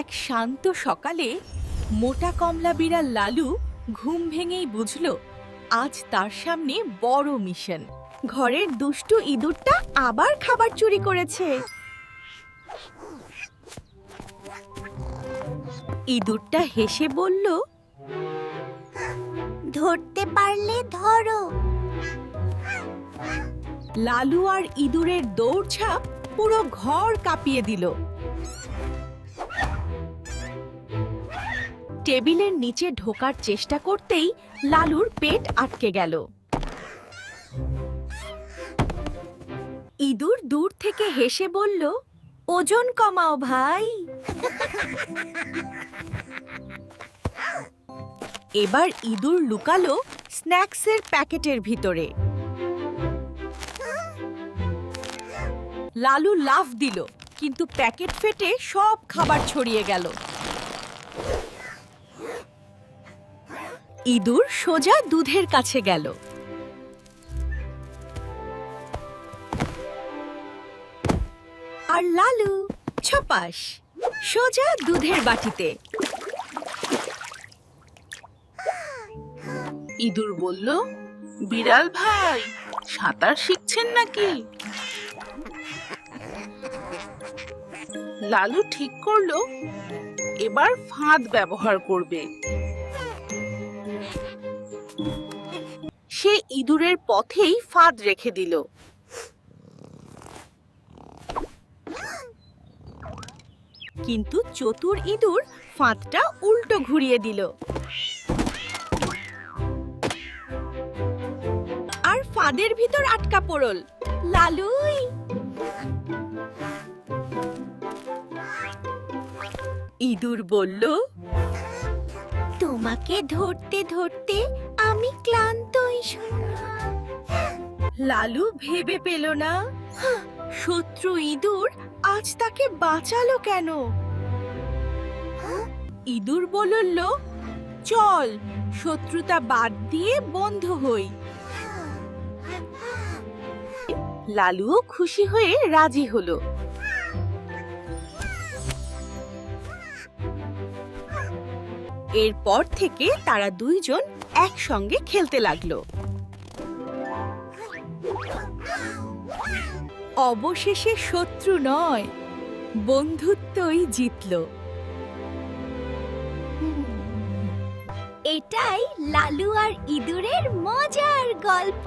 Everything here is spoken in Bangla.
এক শান্ত সকালে মোটা কমলা বিড়াল লালু ঘুম ভেঙেই বুঝল আজ তার সামনে বড় মিশন। ঘরের দুষ্টু ইঁদুরটা আবার খাবার চুরি করেছে। ইঁদুরটা হেসে বলল ধরতে পারলে ধরো। লালু আর ইঁদুরের দৌড়ঝাঁপ পুরো ঘর কাঁপিয়ে দিল। টেবিলের নিচে ঢোকার চেষ্টা করতেই লালুর পেট আটকে গেল। ইঁদুর দূর থেকে হেসে বলল, ওজন কমাও ভাই। এবার ইঁদুর লুকালো স্ন্যাক্সের প্যাকেটের ভিতরে। লালু লাফ দিল, কিন্তু প্যাকেট ফেটে সব খাবার ছড়িয়ে গেল। ইঁদুর সোজা দুধের কাছে গেল। আর লালু ছপাস, সোজা দুধের বাটিতে। ইঁদুর বলল, বিড়াল ভাই, সাঁতার শিখছেন নাকি? লালু ঠিক করল, এবার ফাঁদ ব্যবহার করবে। ইঁদুরের পথেই ফাঁদ রেখে দিল। কিন্তু চতুর ইঁদুর ফাঁদটা উল্টো ঘুরিয়ে দিল। আর ফাঁদের ভিতর আটকা পড়ল। লালুই! ইঁদুর বলল, তোমাকে ধরতে ধরতে আমি ক্লান্ত ক্লান্তই লালু ভেবে পেল না। শত্রু ইঁদুর আজ তাকে বাঁচালো কেন? ইঁদুর বলল, চল, শত্রুতা বাদ দিয়ে বন্ধু হই। লালুও খুশি হয়ে রাজি হলো। এরপর থেকে তারা দুইজন একসঙ্গে খেলতে লাগল। অবশেষে শত্রু নয় বন্ধুত্বই জিতল। এটাই লালু আর ইঁদুরের মজার গল্প।